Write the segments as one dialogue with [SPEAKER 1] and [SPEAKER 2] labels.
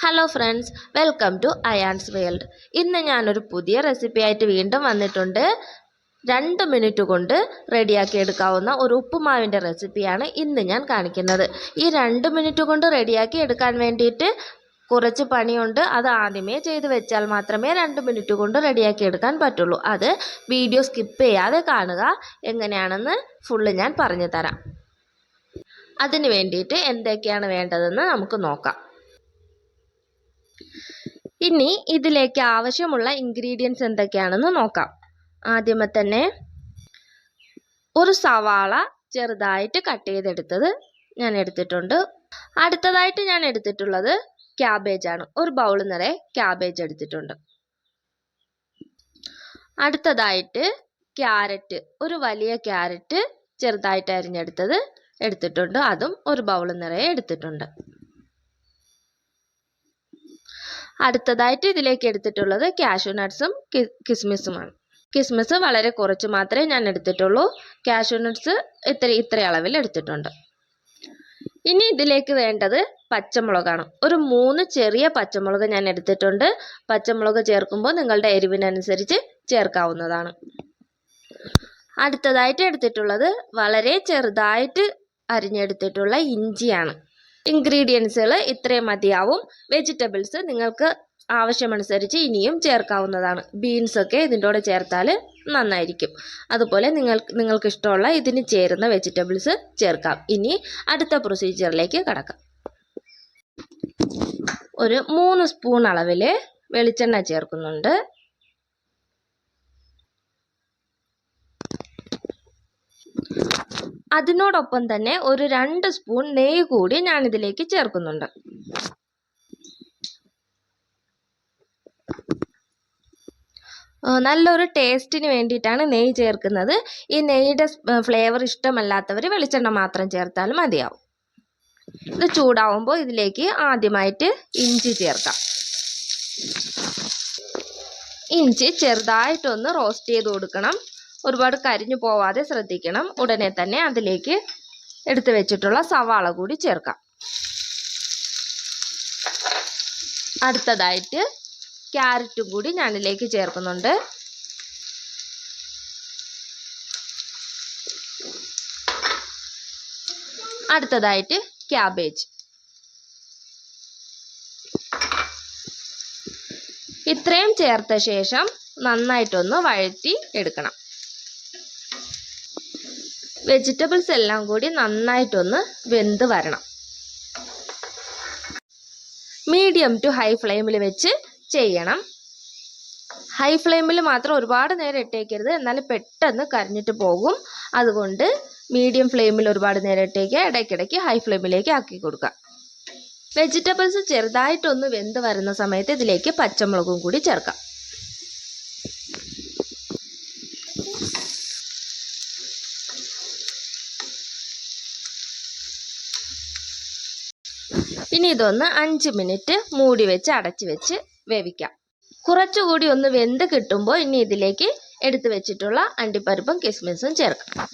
[SPEAKER 1] Hello friends welcome to Ayaan's world ഇന്ന് ഞാനൊരു പുതിയ റെസിപ്പി ആയിട്ട് വീണ്ടും വന്നിട്ടുണ്ട്. രണ്ട് മിനിറ്റ് കൊണ്ട് റെഡിയാക്കി എടുക്കാവുന്ന ഒരു ഉപ്പുമാവിന്റെ റെസിപ്പിയാണ് ഇന്ന് ഞാൻ കാണിക്കുന്നത്. ഈ രണ്ട് മിനിറ്റ് കൊണ്ട് റെഡിയാക്കി എടുക്കാൻ വേണ്ടിയിട്ട് കുറച്ച് പണിയുണ്ട്. അത് ആദ്യമേ ചെയ്ത് വെച്ചാൽ മാത്രമേ രണ്ട് മിനിറ്റ് കൊണ്ട് റെഡിയാക്കി എടുക്കാൻ പറ്റുള്ളൂ. അത് വീഡിയോ സ്കിപ്പ് ചെയ്യാതെ കാണുക എങ്ങനെയാണെന്ന് ഫുള്ള് ഞാൻ പറഞ്ഞു തരാം. അതിന് വേണ്ടിയിട്ട് എന്തൊക്കെയാണ് വേണ്ടതെന്ന് നമുക്ക് നോക്കാം. ഇനി ഇതിലേക്ക് ആവശ്യമുള്ള ഇൻഗ്രീഡിയൻസ് എന്തൊക്കെയാണെന്ന് നോക്കാം. ആദ്യമേ തന്നെ ഒരു സവാള ചെറുതായിട്ട് കട്ട് ചെയ്തെടുത്തത് ഞാൻ എടുത്തിട്ടുണ്ട്. അടുത്തതായിട്ട് ഞാൻ എടുത്തിട്ടുള്ളത് ക്യാബേജ് ആണ്. ഒരു ബൗൾ നിറയെ ക്യാബേജ് എടുത്തിട്ടുണ്ട്. അടുത്തതായിട്ട് ക്യാരറ്റ് ഒരു വലിയ ക്യാരറ്റ് ചെറുതായിട്ട് അരിഞ്ഞെടുത്തത് എടുത്തിട്ടുണ്ട്. അതും ഒരു ബൗൾ നിറയെ എടുത്തിട്ടുണ്ട്. അടുത്തതായിട്ട് ഇതിലേക്ക് എടുത്തിട്ടുള്ളത് കാഷ്യൂ നട്ട്സും കിസ്മിസുമാണ് കിസ്മിസ് വളരെ കുറച്ച് മാത്രമേ ഞാൻ എടുത്തിട്ടുള്ളൂ. കാഷ്യൂ നട്ട്സ് ഇത്ര ഇത്ര അളവിൽ എടുത്തിട്ടുണ്ട്. ഇനി ഇതിലേക്ക് വേണ്ടത് പച്ചമുളകാണ്. ഒരു മൂന്ന് ചെറിയ പച്ചമുളക് ഞാൻ എടുത്തിട്ടുണ്ട്. പച്ചമുളക് ചേർക്കുമ്പോൾ നിങ്ങളുടെ എരിവിനനുസരിച്ച് ചേർക്കാവുന്നതാണ്. അടുത്തതായിട്ട് എടുത്തിട്ടുള്ളത് വളരെ ചെറുതായിട്ട് അരിഞ്ഞെടുത്തിട്ടുള്ള ഇഞ്ചിയാണ്. ഇൻഗ്രീഡിയൻസുകൾ ഇത്രയും മതിയാവും. വെജിറ്റബിൾസ് നിങ്ങൾക്ക് ആവശ്യമനുസരിച്ച് ഇനിയും ചേർക്കാവുന്നതാണ്. ബീൻസൊക്കെ ഇതിന്റെ കൂടെ ചേർത്താൽ നന്നായിരിക്കും. അതുപോലെ നിങ്ങൾ നിങ്ങൾക്ക് ഇഷ്ടമുള്ള ഇതിന് ചേരുന്ന വെജിറ്റബിൾസ് ചേർക്കാം. ഇനി അടുത്ത പ്രൊസീജിയറിലേക്ക് കടക്കാം. ഒരു മൂന്ന് സ്പൂൺ അളവിൽ വെളിച്ചെണ്ണ ചേർക്കുന്നുണ്ട്. അതിനോടൊപ്പം തന്നെ ഒരു രണ്ട് സ്പൂൺ നെയ്യ് കൂടി ഞാൻ ഇതിലേക്ക് ചേർക്കുന്നുണ്ട് നല്ലൊരു ടേസ്റ്റിന് വേണ്ടിയിട്ടാണ് നെയ്യ് ചേർക്കുന്നത്. ഈ നെയ്യുടെ ഫ്ലേവർ ഇഷ്ടമല്ലാത്തവർ വെളിച്ചെണ്ണ മാത്രം ചേർത്താലും മതിയാവും. ഇത് ചൂടാവുമ്പോൾ ഇതിലേക്ക് ആദ്യമായിട്ട് ഇഞ്ചി ചേർക്കാം. ഇഞ്ചി ചെറുതായിട്ടൊന്ന് റോസ്റ്റ് ചെയ്ത് കൊടുക്കണം. ഒരുപാട് കരിഞ്ഞു പോവാതെ ശ്രദ്ധിക്കണം. ഉടനെ തന്നെ അതിലേക്ക് എടുത്തു വെച്ചിട്ടുള്ള സവാള കൂടി ചേർക്കാം. അടുത്തതായിട്ട് ക്യാരറ്റും കൂടി ഞാനിലേക്ക് ചേർക്കുന്നുണ്ട്. അടുത്തതായിട്ട് ക്യാബേജ്. ഇത്രയും ചേർത്ത ശേഷം നന്നായിട്ടൊന്ന് വഴറ്റി എടുക്കണം. വെജിറ്റബിൾസ് എല്ലാം കൂടി നന്നായിട്ടൊന്ന് വെന്ത് വരണം. മീഡിയം ടു ഹൈ ഫ്ലെയിമിൽ വെച്ച് ചെയ്യണം. ഹൈ ഫ്ലെയിമിൽ മാത്രം ഒരുപാട് നേരം ഇട്ടേക്കരുത്. എന്നാൽ പെട്ടെന്ന് കരിഞ്ഞിട്ട് പോകും. അതുകൊണ്ട് മീഡിയം ഫ്ലെയിമിൽ ഒരുപാട് നേരം ഇട്ടേക്ക്. ഇടയ്ക്കിടയ്ക്ക് ഹൈ ഫ്ലെയിമിലേക്ക് ആക്കി കൊടുക്കുക. വെജിറ്റബിൾസ് ചെറുതായിട്ടൊന്ന് വെന്ത് വരുന്ന സമയത്ത് ഇതിലേക്ക് പച്ചമുളകും കൂടി ചേർക്കാം. ഇനി ഇതൊന്ന് അഞ്ച് മിനിറ്റ് മൂടി വെച്ച് അടച്ച് വെച്ച് വേവിക്കാം. കുറച്ചുകൂടി ഒന്ന് വെന്ത് കിട്ടുമ്പോൾ ഇനി ഇതിലേക്ക് എടുത്തു വെച്ചിട്ടുള്ള അണ്ടിപ്പരിപ്പും കിസ്മിസും ചേർക്കാം.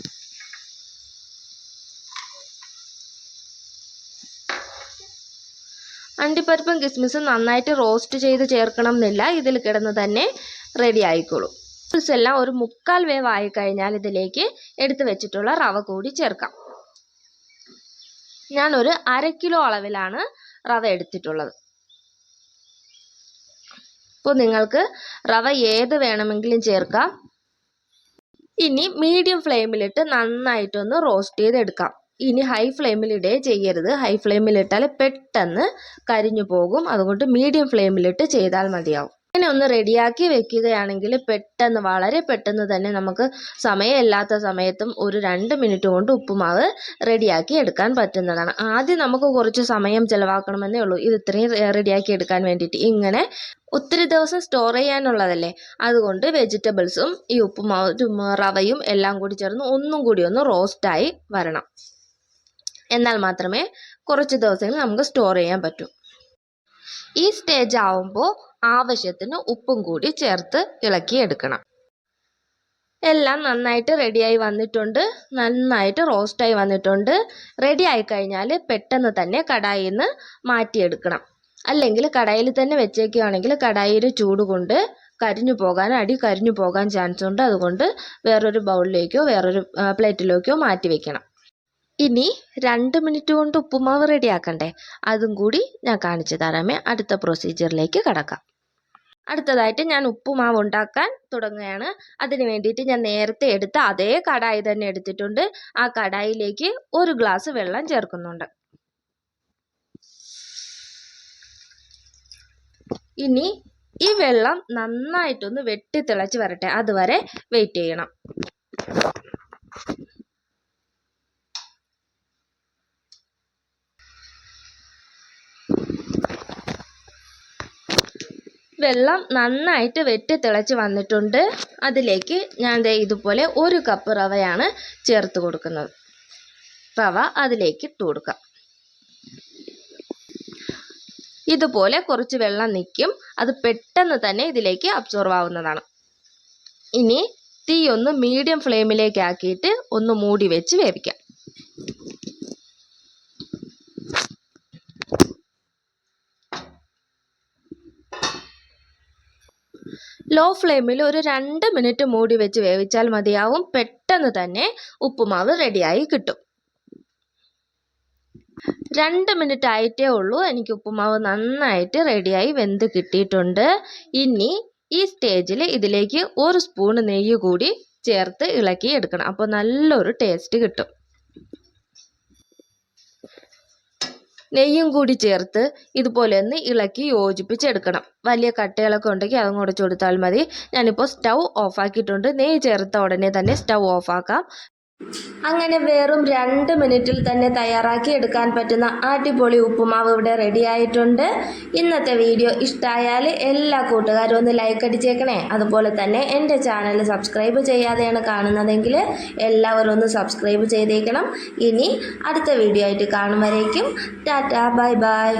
[SPEAKER 1] അണ്ടിപ്പരിപ്പും കിസ്മിസും നന്നായിട്ട് റോസ്റ്റ് ചെയ്ത് ചേർക്കണം എന്നില്ല ഇതിൽ കിടന്ന് തന്നെ റെഡി ആയിക്കോളും. എല്ലാം ഒരു മുക്കാൽ വേവ് ആയി കഴിഞ്ഞാൽ ഇതിലേക്ക് എടുത്തു വെച്ചിട്ടുള്ള റവ കൂടി ചേർക്കാം. ഞാനൊരു അര കിലോ അളവിലാണ് റവ എടുത്തിട്ടുള്ളത്. ഇപ്പോൾ നിങ്ങൾക്ക് റവ ഏത് വേണമെങ്കിലും ചേർക്കാം. ഇനി മീഡിയം ഫ്ലെയിമിലിട്ട് നന്നായിട്ടൊന്ന് റോസ്റ്റ് ചെയ്തെടുക്കാം. ഇനി ഹൈ ഫ്ലെയിമിലിടേ ചെയ്യരുത്. ഹൈ ഫ്ലെയിമിലിട്ടാൽ പെട്ടെന്ന് കരിഞ്ഞു പോകും. അതുകൊണ്ട് മീഡിയം ഫ്ലെയിമിലിട്ട് ചെയ്താൽ മതിയാവും. ഇങ്ങനെ ഒന്ന് റെഡിയാക്കി വെക്കുകയാണെങ്കിൽ പെട്ടെന്ന് വളരെ പെട്ടെന്ന് തന്നെ നമുക്ക് സമയമില്ലാത്ത സമയത്തും ഒരു രണ്ട് മിനിറ്റ് കൊണ്ട് ഉപ്പുമാവ് റെഡിയാക്കി എടുക്കാൻ പറ്റുന്നതാണ്. ആദ്യം നമുക്ക് കുറച്ച് സമയം ചിലവാക്കണമെന്നേ ഉള്ളൂ. ഇത് ഇത്രയും റെഡിയാക്കി എടുക്കാൻ വേണ്ടിയിട്ട്. ഇങ്ങനെ ഒത്തിരി ദിവസം സ്റ്റോർ ചെയ്യാനുള്ളതല്ലേ? അതുകൊണ്ട് വെജിറ്റബിൾസും ഈ ഉപ്പുമാവും റവയും എല്ലാം കൂടി ചേർന്ന് ഒന്നും കൂടി ഒന്ന് റോസ്റ്റായി വരണം. എന്നാൽ മാത്രമേ കുറച്ച് ദിവസങ്ങൾ നമുക്ക് സ്റ്റോർ ചെയ്യാൻ പറ്റൂ. ഈ സ്റ്റേജ് ആവുമ്പോൾ ആവശ്യത്തിന് ഉപ്പും കൂടി ചേർത്ത് ഇളക്കിയെടുക്കണം. എല്ലാം നന്നായിട്ട് റെഡിയായി വന്നിട്ടുണ്ട്. നന്നായിട്ട് റോസ്റ്റായി വന്നിട്ടുണ്ട്. റെഡി ആയി കഴിഞ്ഞാൽ പെട്ടെന്ന് തന്നെ കടായിൽ നിന്ന് മാറ്റിയെടുക്കണം. അല്ലെങ്കിൽ കടായിൽ തന്നെ വെച്ചേക്കുകയാണെങ്കിൽ കടായിയുടെ ചൂട് കൊണ്ട് കരിഞ്ഞു പോകാൻ അടി കരിഞ്ഞു പോകാൻ ചാൻസ് ഉണ്ട്. അതുകൊണ്ട് വേറൊരു ബൗളിലേക്കോ വേറൊരു പ്ലേറ്റിലേക്കോ മാറ്റി വെക്കണം. ഇനി രണ്ട് മിനിറ്റ് കൊണ്ട് ഉപ്പുമാവ് റെഡിയാക്കണ്ടേ? അതും കൂടി ഞാൻ കാണിച്ചു തരാമേ. അടുത്ത പ്രൊസീജിയറിലേക്ക് കടക്കാം. അടുത്തതായിട്ട് ഞാൻ ഉപ്പുമാവ് ഉണ്ടാക്കാൻ തുടങ്ങുകയാണ്. അതിന് വേണ്ടിയിട്ട് ഞാൻ നേരത്തെ എടുത്ത അതേ കടായി തന്നെ എടുത്തിട്ടുണ്ട്. ആ കടായിലേക്ക് ഒരു ഗ്ലാസ് വെള്ളം ചേർക്കുന്നുണ്ട്. ഇനി ഈ വെള്ളം നന്നായിട്ടൊന്ന് വെട്ടി തിളച്ച് വരട്ടെ. അതുവരെ വെയിറ്റ് ചെയ്യണം. വെള്ളം നന്നായിട്ട് വെട്ടി തിളച്ച് വന്നിട്ടുണ്ട്. അതിലേക്ക് ഞാൻ ഇതുപോലെ ഒരു കപ്പ് റവയാണ് ചേർത്ത് കൊടുക്കുന്നത്. റവ അതിലേക്ക് ഇട്ട് കൊടുക്കാം. ഇതുപോലെ കുറച്ച് വെള്ളം നിൽക്കും. അത് പെട്ടെന്ന് തന്നെ ഇതിലേക്ക് അബ്സോർവ് ആവുന്നതാണ്. ഇനി തീ ഒന്ന് മീഡിയം ഫ്ലെയിമിലേക്ക് ആക്കിയിട്ട് ഒന്ന് മൂടി വെച്ച് വേവിക്കാം. ലോ ഫ്ലെയിമിൽ ഒരു രണ്ട് മിനിറ്റ് മൂടി വെച്ച് വേവിച്ചാൽ മതിയാവും. പെട്ടെന്ന് തന്നെ ഉപ്പുമാവ് റെഡിയായി കിട്ടും. രണ്ട് മിനിറ്റ് ആയിട്ടേ ഉള്ളൂ. എനിക്ക് ഉപ്പുമാവ് നന്നായിട്ട് റെഡിയായി വെന്ത് കിട്ടിയിട്ടുണ്ട്. ഇനി ഈ സ്റ്റേജിൽ ഇതിലേക്ക് ഒരു സ്പൂൺ നെയ്യ് കൂടി ചേർത്ത് ഇളക്കി എടുക്കണം. അപ്പോൾ നല്ലൊരു ടേസ്റ്റ് കിട്ടും. നെയ്യും കൂടി ചേർത്ത് ഇതുപോലെ ഒന്ന് ഇളക്കി യോജിപ്പിച്ചെടുക്കണം. വലിയ കട്ടകളൊക്കെ ഉണ്ടെങ്കിൽ അതും കൂടെ കൊടുത്താൽ മതി. ഞാനിപ്പോൾ സ്റ്റൗ ഓഫാക്കിയിട്ടുണ്ട് നെയ്യ് ചേർത്ത ഉടനെ തന്നെ സ്റ്റൗ ഓഫാക്കാം അങ്ങനെ വെറും രണ്ട് മിനിറ്റിൽ തന്നെ തയ്യാറാക്കി എടുക്കാൻ പറ്റുന്ന അടിപൊളി ഉപ്പുമാവ് ഇവിടെ റെഡി ആയിട്ടുണ്ട്. ഇന്നത്തെ വീഡിയോ ഇഷ്ടമായാൽ എല്ലാ കൂട്ടുകാരും ഒന്ന് ലൈക്ക് അടിച്ചേക്കണേ. അതുപോലെ തന്നെ എന്റെ ചാനൽ സബ്സ്ക്രൈബ് ചെയ്യാതെയാണ് കാണുന്നതെങ്കിൽ എല്ലാവരും ഒന്ന് സബ്സ്ക്രൈബ് ചെയ്തേക്കണം. ഇനി അടുത്ത വീഡിയോ ആയിട്ട് കാണും വരേക്കും. Tata bye by